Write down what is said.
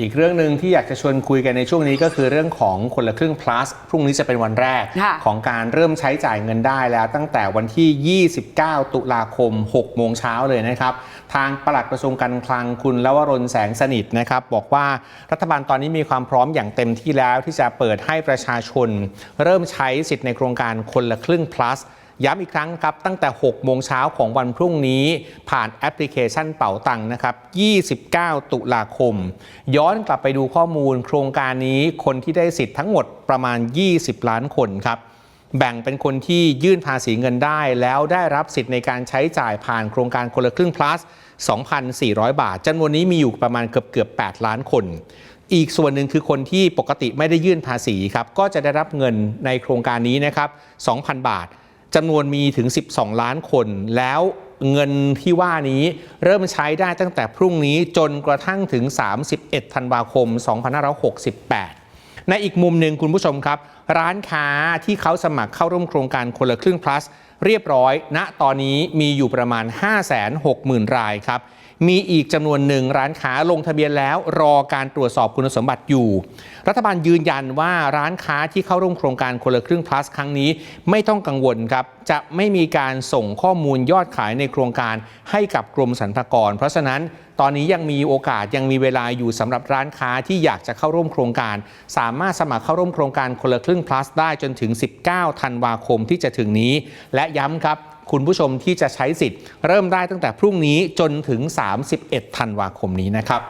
อีกเรื่องหนึ่งที่อยากจะชวนคุยกันในช่วงนี้ก็คือเรื่องของคนละครึ่ง plus พรุ่งนี้จะเป็นวันแรกค่ะของการเริ่มใช้จ่ายเงินได้แล้ว ตั้งแต่วันที่ 29 ตุลาคม 6 โมงเช้าเลยนะครับ ทางปลัดกระทรวงการคลังคุณลวรนแสงสนิทนะครับ บอกว่ารัฐบาลตอนนี้มีความพร้อมอย่างเต็มที่แล้วที่จะเปิดให้ประชาชน เริ่มใช้สิทธิ์ในโครงการคนละครึ่ง plus ย้ำอีกครั้งครับตั้งแต่ 6 โมงเช้าของวันพรุ่งนี้ ผ่านแอปพลิเคชันเป๋าตังค์นะครับ 29 ตุลาคม ย้อนกลับไปดูข้อมูล โครงการนี้คนที่ได้สิทธิ์ทั้งหมดประมาณ 20 ล้านคนครับ แบ่งเป็นคนที่ยื่นภาษีเงินได้ แล้วได้รับสิทธิ์ในการใช้จ่ายผ่านโครงการคนละครึ่ง plus 2,400 บาทจำนวนนี้มีอยู่ประมาณเกือบเกือบ 8 ล้านคนอีกส่วนหนึ่งคือคนที่ปกติไม่ได้ยื่นภาษีครับก็จะได้รับเงินในโครงการนี้นะครับ 2,000 บาท จำนวนมีถึง 12 ล้านคน แล้วเงินที่ว่านี้เริ่มใช้ได้ตั้งแต่พรุ่งนี้จนกระทั่งถึง 31 ธันวาคม 2568 ในอีกมุมหนึ่งคุณผู้ชมครับ ร้านค้าที่เขาสมัครเข้าร่วมโครงการคนละครึ่ง plus เรียบร้อย ณ ตอนนี้มีอยู่ประมาณ 560,000 รายครับ มีอีกจำนวนหนึ่งร้านค้าลงทะเบียนแล้วรอการตรวจสอบคุณสมบัติอยู่ รัฐบาลยืนยันว่าร้านค้าที่เข้าร่วมโครงการคนละครึ่ง plus ครั้งนี้ไม่ต้องกังวลครับ จะไม่มีการส่งข้อมูลยอดขายในโครงการให้กับกรมสรรพากร เพราะฉะนั้นตอนนี้ยังมีโอกาสยังมีเวลาอยู่สำหรับร้านค้าที่อยากจะเข้าร่วมโครงการ สามารถสมัครเข้าร่วมโครงการคนละครึ่ง plus ได้จนถึง 19 ธันวาคมที่จะถึงนี้ และย้ำครับ คุณผู้ชมที่จะใช้สิทธิ์เริ่มได้ตั้งแต่พรุ่งนี้จนถึง 31 ธันวาคมนี้นะครับ